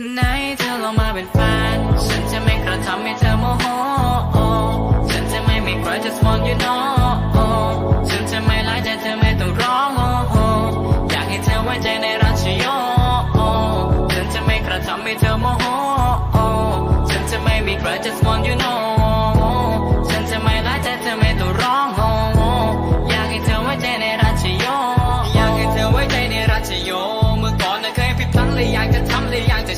ไหนเธอลองมาเป็นแฟน ฉันจะไม่กระทำให้เธอโมโห ฉันจะไม่มีใคร just want you know ฉันจะไม่ไล่ใจเธอไม่ต้องร้องอยากให้เธอไว้ใจในรัชโยฉันจะไม่กระทำให้เธอโมโห ฉันจะไม่มีใคร just want you know ฉันจะไม่ไล่ใจเธอไม่ต้องร้องอ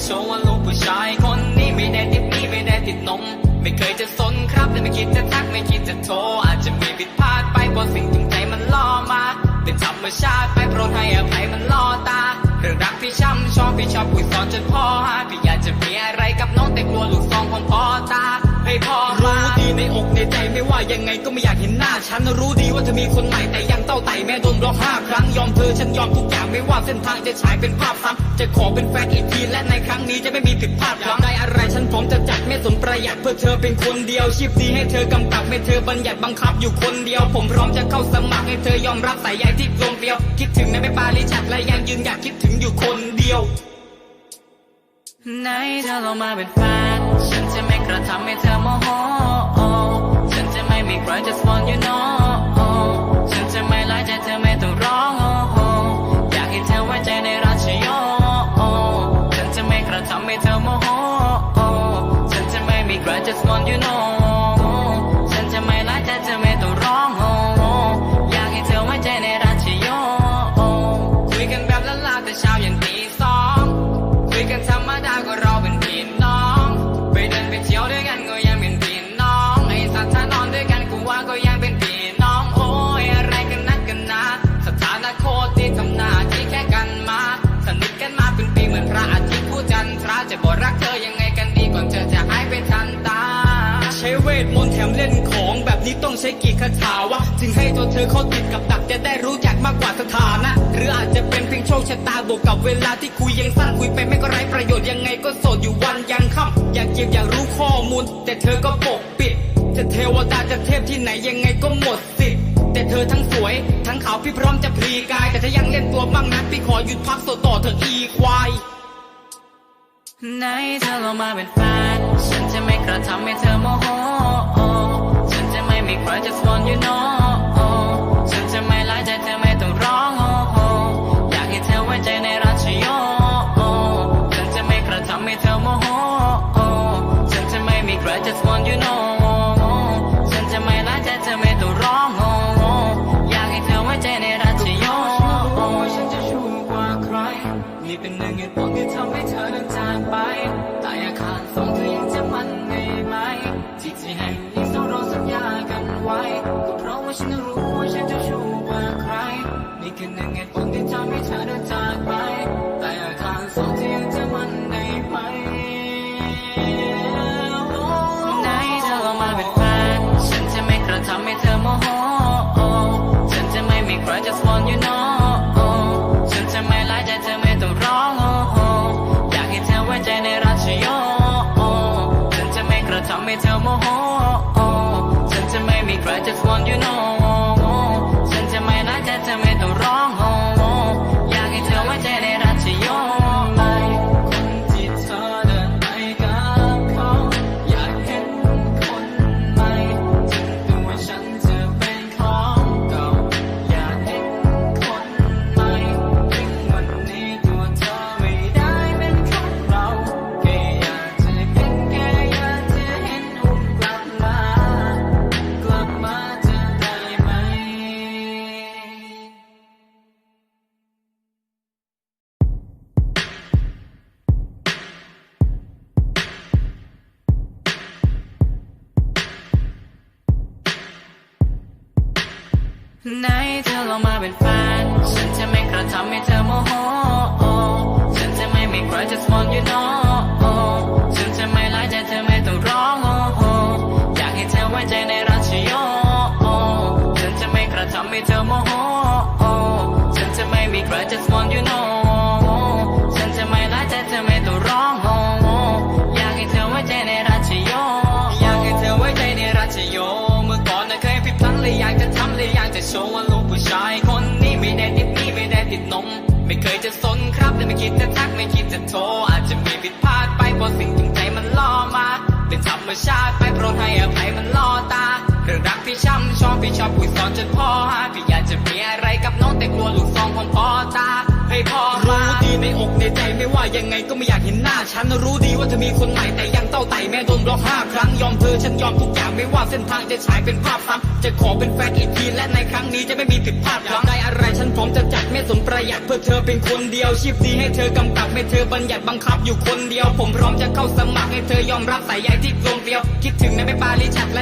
โชว์ว่าลูกผู้ชายคนนี้ไม่ได้ติดนี้ไม่ได้ติดนม ไม่เคยจะสนครับแต่ไม่คิดจะทักไม่คิดจะโทร อาจจะมีผิดพลาดไปเพราะสิ่งจริงใจมันล่อมา เป็นธรรมชาติไปโปรดให้อภัยมันล่อตา เรื่องรักพี่ช้ำชอบพี่ชอบคุยสอนจนพ่อหาพี่อยากจะมีอะไรกับน้องแต่กลัวลูกซองของพ่อตาให้พ่อรู้ดีในอกในใจไม่ว่ายังไงก็ไม่อยากเห็นหน้าฉันรู้ดีว่าเธอมีคนใหม่แต่ยังเต้าไต่แม่โดนบล็อกห้าครั้ง อมเธอฉันยอมทุกอย่างไม่ว่าเส้นทางจะฉายเป็นภาพซ้ำจะขอเป็นแฟนอีกทีและในครั้งนี้จะไม่มีผิดพลาดหวังได้อะไรฉันพร้อมจะจัดไม่สนประหยัดเพื่อเธอเป็นคนเดียวชีพดีให้เธอกำกับให้เธอบัญญัติบังคับอยู่คนเดียว ผมพร้อมจะเข้าสมัครให้เธอยอมรับสายใยที่ลงเดียว คิดถึงแม่ไม่ปาลิชัดและยังยืนหยัดคิดถึงอยู่คนเดียวไหนเธอลองมาเป็นแฟนฉันจะไม่กระทำให้เธอโมโหฉันจะไม่มีใคร just want you know ต้องใช้กี่คาถาวะถึงให้ตัวเธอเข้าติดกับดักจะได้รู้จักมากกว่าสถานะ หรืออาจจะเป็นเพียงโชคชะตาบวกกับเวลาที่คุยยังสั้นคุยไปไม่ก็ไร้ประโยชน์ยังไงก็โสดอยู่วันยังค่ำอยากเก็บอยากรู้ข้อมูล แต่เธอก็ปกปิด จะเทวดาจะเทพที่ไหนยังไงก็หมดสิทธิ์แต่เธอทั้งสวย ทั้งขาวพี่พร้อมจะพลีกาย แต่ถ้ายังเล่นตัวบ้างนั้นพี่ขอหยุดพักโสดต่อเธออีควายไหนเธอลงมาเป็นแฟนฉันจะไม่กระทำให้เธอโมโหีใคร just want you know ฉันจะไม่ไล่ใจเธอไม่ต้องร้องอยากให้เธอไว้ใจในรัชโยฉันจะไม่กระทำให้เธอโมโหฉันจะไม่มีใคร just want you know ฉันจะไม่ไล่ใจเธอไม่ต้องร้องอยากให้เธอไว้ใจในรัชโยฉันจะชูกว่าใครนี่เป็นหนึ่งเหตุผลที่ทำให้เธอเดินจากไปใต้อาคารสองเธอยังจำมันได้ไหมที่ที่แห่งนี้ ไว้ก็เพราะว่าฉันรู้ว่าฉันจะชูกว่าใครนี่คือหนึ่งเหตุผลที่ทำให้เธอเดินจากไป แต่อาคารสองที่ยังจะมันได้ไหม น ไหนเธอลองมาเป็นแฟน ฉันจะไม่กระทำให้เธอโมโห ฉันจะไม่มีใคร just want you know ฉันจะไม่ไล่ใจเธอไม่ต้องร้องโอยากให้เธอไว้ใจในรัชโยฉันจะไม่กระทำให้เธอโมโห ฉันจะไม่มีใคร just want you know ฉันจะไม่ไล่ใจเธอไม่ต้องร้องโอยากให้เธอไว้ใจในรัชโยอยากให้เธอไว้ใจในรัชโยเมื่อก่อนน่ะเคยผิดพลั้งเลยอยากจะทำ จะโชว์ว่าลูกผู้ชายคนนี้ไม่ได้ติดนี่ไม่ได้ติดนม ไม่เคยจะสนครับแต่ไม่คิดจะทักไม่คิดจะโทร อาจจะมีผิดพลาดไปเพราะสิ่งจูงใจมันล่อมา เป็นธรรมชาติไปโปรดให้อภัยมันล่อตาเรื่องรักที่ช้ำชอบพี่ชอบคุยสอนจนพ่อฮะพี่อยากจะมีอะไรกับน้องแต่กลัวลูกซองของพ่อตาให้พ่อ มีในอกในใจไม่ว่ายังไงก็ไม่อยากเห็นหน้า ฉันรู้ดีว่าเธอมีคนใหม่แต่ยังเต้าไต่แม่โดนบล็อกห้าครั้งยอมเธอฉันยอมทุกอย่างไม่ว่าเส้นทางจะฉายเป็นภาพซ้ำจะขอเป็นแฟนอีกทีและในครั้งนี้จะไม่มีผิดพลาดอยากได้อะไรฉันพร้อมจะจัดไม่สนประหยัดเพื่อเธอเป็นคนเดียวชีพดีให้เธอกำกับให้เธอบัญญัติบังคับอยู่คนเดียว ผมพร้อมจะเข้าสมัครให้เธอยอมรับสายใยที่กลมเกลียว คิดถึงแม่ไม่ปาลิชัดและ